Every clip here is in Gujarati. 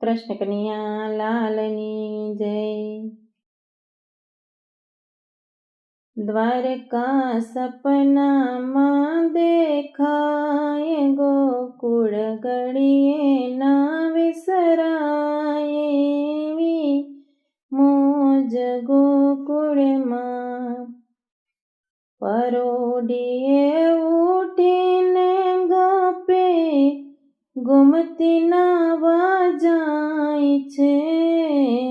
કૃષ્ણ કનૈયા લાલની જય. દ્વારકા સપનામાં દેખાય ગોકુળ ગળીએ ના વિસરાય એવી મોજ ગોકુળમાં. પરોડીએ ઉઠીને ગપે ગુમતી નાવા છે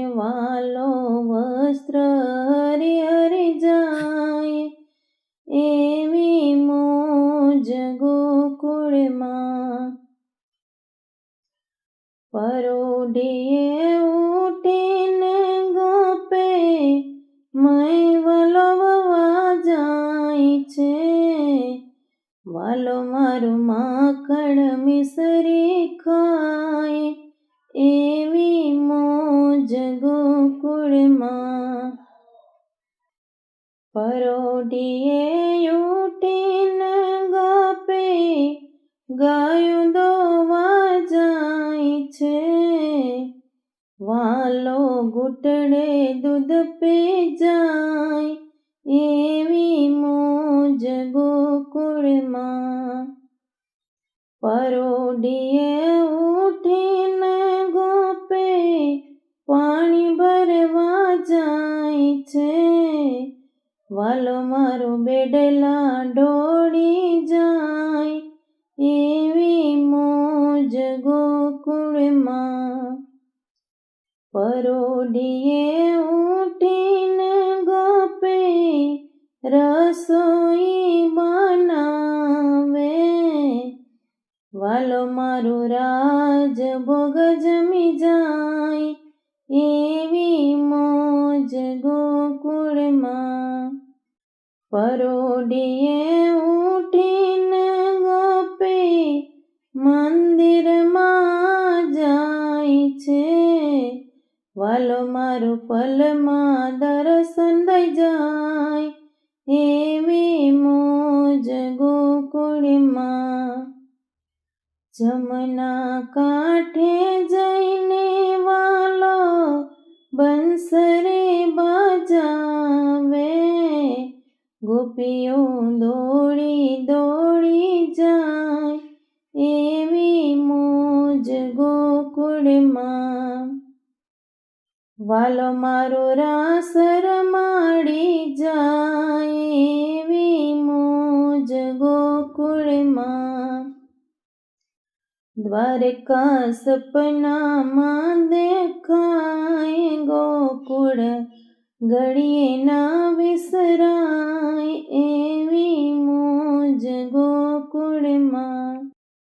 વાલો વસ્ત્ર હરી હરી જાય. એવી મોજ ગોકુળમાં પરોડીએ ઉઠીને ગોપે મય વલવવા જાય છે. વાલો મારું માખણ મિસરી ખાય ગોકુળમાં પરોડીએ ઉઠીને ગપે ગાયું દોવા જાય છે. વાલો ઘૂંટડે દૂધ પી જાય એવી મોજ ગોકુળમાં. પરોડીએ વાલો મારું બેડલા ઢોળી જાય, એવી મોજ ગોકુળમાં. પરોડીએ ઉઠીને ગોપે રસોઈ બનાવે. વાલો મારું રાજ ભોગ જમી જાય એવી મોજ ગોકુળમાં. પરોડીએ ઉઠીને ગોપે મંદિરમાં જાય છે. વાલો મારું પલમાં દર્શન દઈ જાય. એવી મોજ ગોકુળમાં જમના કાંઠે ગોપીઓ દોડી દોડી જાય, એવી મોજ ગોકુળમાં. વાલો મારો રાસ રમાડી જાય, એવી મોજ ગોકુળમાં. દ્વારકા સપનામાં દેખાય ગોકુળ, ઘડીએ ના વિસરા